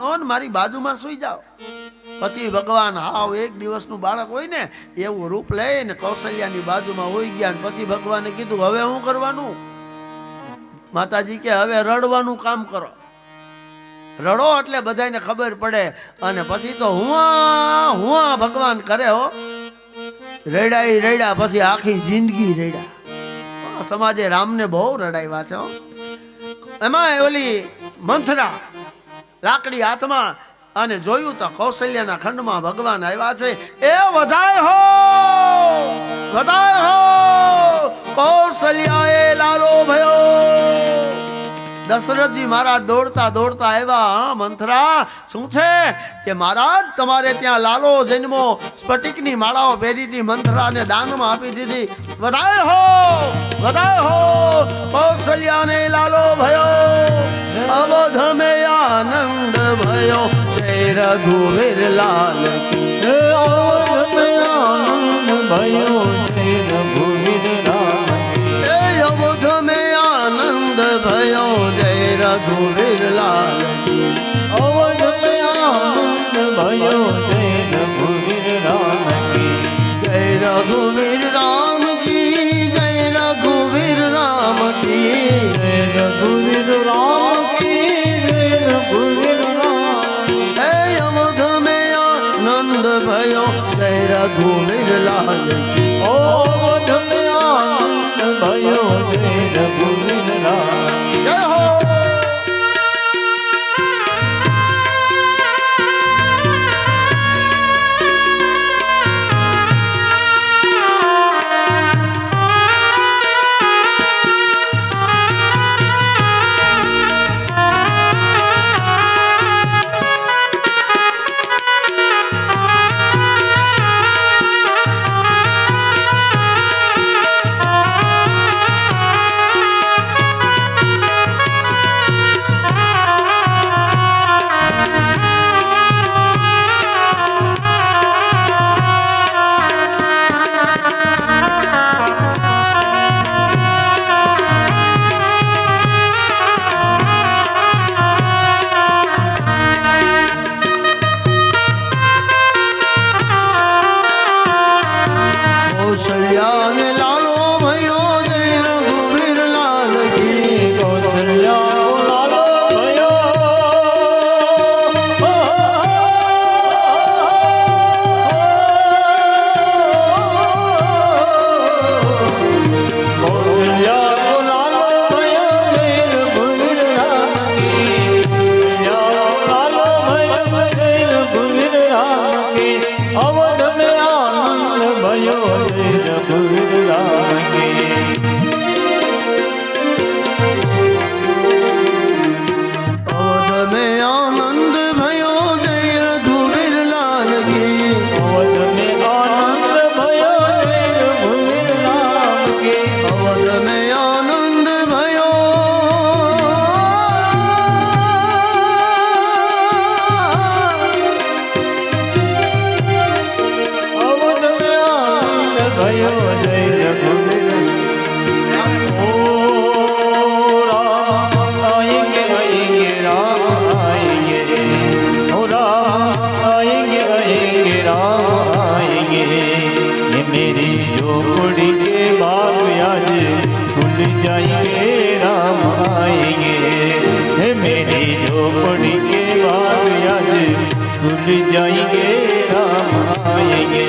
હો મારી બાજુમાં સુઈ જાઓ. પછી ભગવાન હાવ એક દિવસનું બાળક હોય ને, એવું રૂપ લઈને કૌશલ્યાની બાજુમાં હોઈ ગયા પછી ભગવાને કીધું, હવે શું કરવાનું? માતાજી કે, હવે રડવાનું કામ કરો. રડો એટલે બધાને ખબર પડે અને પછી તો હુઆ હુઆ ભગવાન કરે હો. રેડાઈ રેડા પછી આખી જિંદગી રેડા સમાજે રામને બહુ રડાવ્યા છે એમાં ઓલી મંથરા લાકડી હાથમાં અને જોયું તો કૌશલ્યના ખંડમાં ભગવાન આવ્યા છે. એ વધાય હો! વધાય હો! કૌશલ્યાએ લાલો ભયો! દશરથજી મહારાજ દોડતા દોડતા આવ્યા, હા, મંથરા, શું છે? કે મહારાજ, તમારે ત્યાં લાલો જન્મો સ્ફટિકની માળાઓ પહેરી હતી, મંથરાને દાનમાં આપી દીધી. વધાય હો વધાય હો, કૌશલ્યાને લાલો ભયો અવધ મે આનંદ ભયો, જય રઘુવીર લાલ કી જઈએ રમાઈએ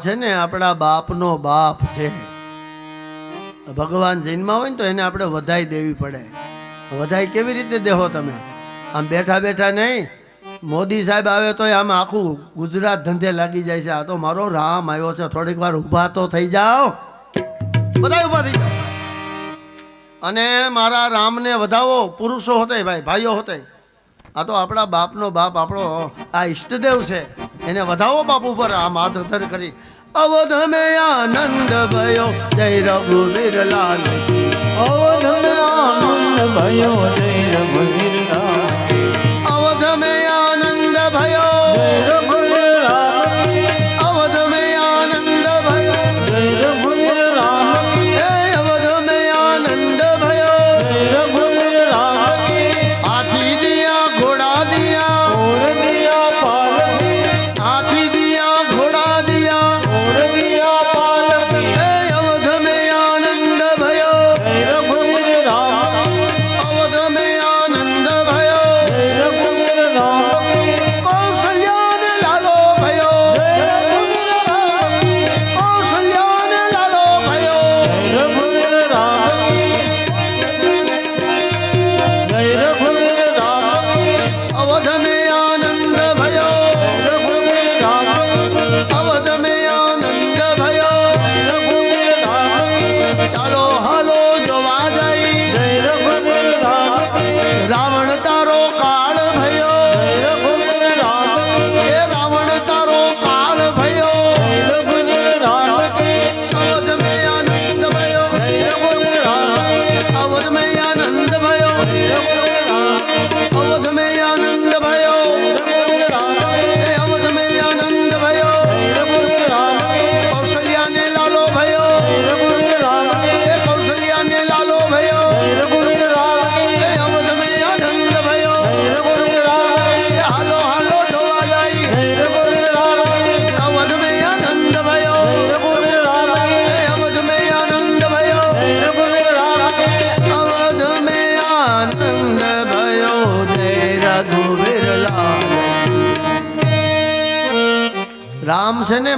છે ને આપણા બાપનો બાપ છે. ભગવાન જન્મા હોય ને તો એને આપણે વધાઈ દેવી પડે. વધાઈ કેવી રીતે દેહો તમે? આમ બેઠા બેઠા નહીં. મોદી સાહેબ આવે તો આમ આખું ગુજરાત ધંધે લાગી જાય છે. આ તો મારો રામ આવ્યો છે. થોડીક વાર ઊભા તો થઈ જાઓ. બધા ઊભા થઈ જાઓ. અને મારા રામને વધાવો. પુરુષો હોતે ભાઈ, ભાઈઓ હોતે. આ તો આપણા બાપનો બાપ આપણો, આ ઈષ્ટદેવ છે. એને વધાવો બાપુ પર આમ હાથ અધર કરી. અવધ મેં આનંદ ભયો, જય રઘુ વિરલાલ અવધ sana